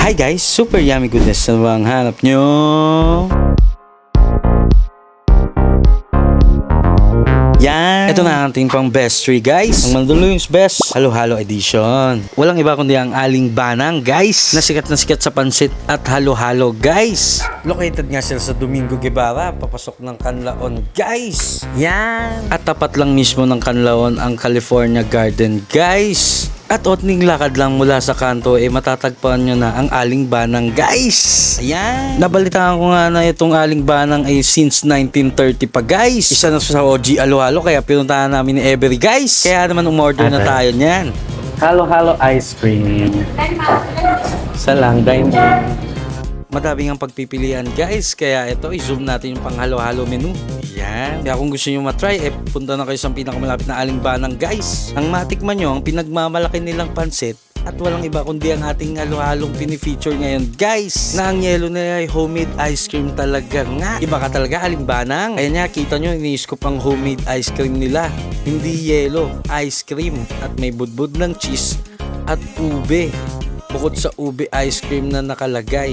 Hi guys, super yummy goodness na ba ang hanap nyo? Yan! Ito na ang ating pang best tree guys. Ang Mandaluyong's Best Halo-Halo Edition. Walang iba kundi ang Aling Banang guys. Nasikat na sikat sa pansit at halo-halo guys. Located nga sila sa Domingo Guevara, papasok ng Canlaon guys. Yan! At tapat lang mismo ng Canlaon ang California Garden guys. At otning lakad lang mula sa kanto, eh matatagpuan nyo na ang Aling Banang, guys! Ayan! Nabalitaan ko nga na itong Aling Banang ay since 1930 pa, guys! Isa na sa OG Alo-Halo, kaya pinuntahan namin ni Every, guys! Kaya naman umorder na tayo niyan. Halo-halo ice cream. Sa lang, dine Madaming ang pagpipilian, guys. Kaya ito, i-zoom natin yung panghalo-halo menu. Yan. Kaya kung gusto nyo matry, eh, punta na kayo sa pinakamalapit na Aling Banang, guys. Ang matikman nyo, ang pinagmamalaki nilang pansit, at walang iba kundi ang ating halo-halong pinifeature ngayon. Guys na ang yelo nila ay homemade ice cream talaga nga. Iba ka talaga alimbanang kaya niya kita nyo ini-scoop ang homemade ice cream nila. Hindi yelo ice cream at may budbud ng cheese at ube. Bukod sa ube ice cream na nakalagay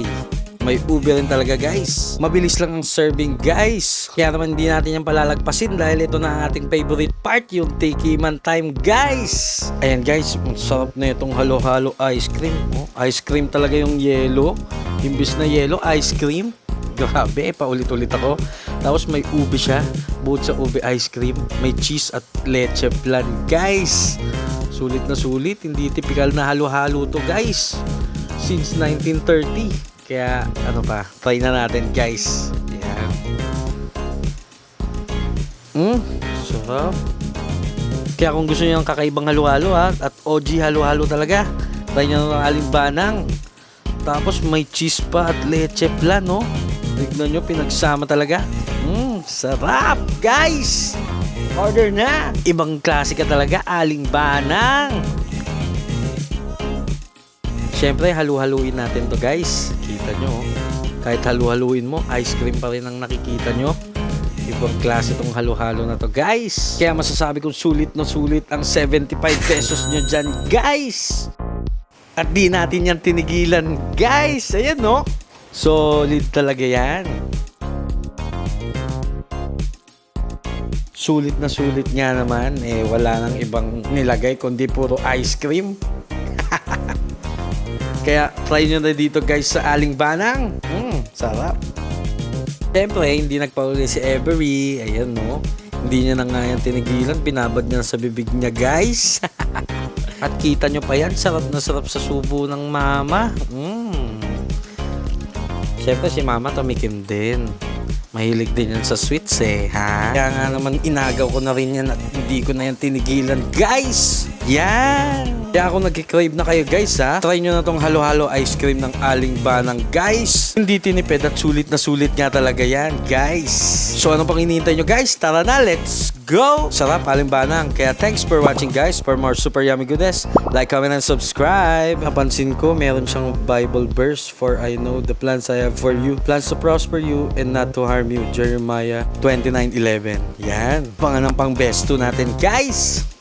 may ube rin talaga guys. Mabilis lang ang serving guys. Kaya naman hindi natin yung palalagpasin dahil ito na ang ating favorite part, yung tikiman time guys. Ayan guys, ang sarap na itong halo-halo ice cream. Oh, ice cream talaga yung yellow. Imbis na yellow, ice cream. Grabe, paulit-ulit ako. Tapos may ube siya. Bukod sa ube ice cream, may cheese at leche flan guys. Sulit na sulit, hindi typical na halo-halo to guys. Since 1930. Kaya ano pa, try na natin guys. Yan. Mm, sarap. Kaya kung gusto niyo ng kakaibang halo-halo ha, at OG halo-halo talaga, try nyo ng alimbanang. Tapos may cheese pa at leche flan, no? Tignan nyo, pinagsama talaga. Mmm, sarap, guys! Order na! Ibang klase ka talaga, aling banang! Siyempre, halu-haluin natin to guys. Kita nyo, oh. kahit halu-haluin mo, ice cream pa rin ang nakikita nyo. Ibang klase tong halo-halo na to guys. Kaya masasabi kong sulit na sulit ang 75 pesos nyo dyan guys. At di natin yan tinigilan guys. Ayan no. Solid talaga yan. Sulit na sulit nga naman. Eh wala nang ibang nilagay kundi puro ice cream. Kaya try nyo na dito guys sa Aling Banang. Mm, sarap. Siyempre, hindi nagpauli si Every. Ayan, no? Hindi niya na nga yan tinigilan. Binabad niya sa bibig niya, guys. At kita nyo pa yan, sarap na sarap sa subo ng mama. Mm. Siyempre, si mama tumikim din. Mahilig din yan sa sweets eh, ha? Kaya nga naman inagaw ko na rin yan at hindi ko na yan tinigilan, guys! Yan! Kaya ako nagkikrave na kayo, guys, ha? Try nyo na tong halo-halo ice cream ng Aling Banang, guys! Hindi tinipid at sulit na sulit nga talaga yan, guys! So, ano pang hinihintay nyo, guys? Tara na, let's go! Sarap, Aling Banang. Kaya thanks for watching, guys. For more super yummy goodness, like, comment, and subscribe. Napansin ko, meron siyang Bible verse for I know the plans I have for you. Plans to prosper you and not to harm you. Jeremiah 29.11. Yan. Panganang pang best 2 natin, guys!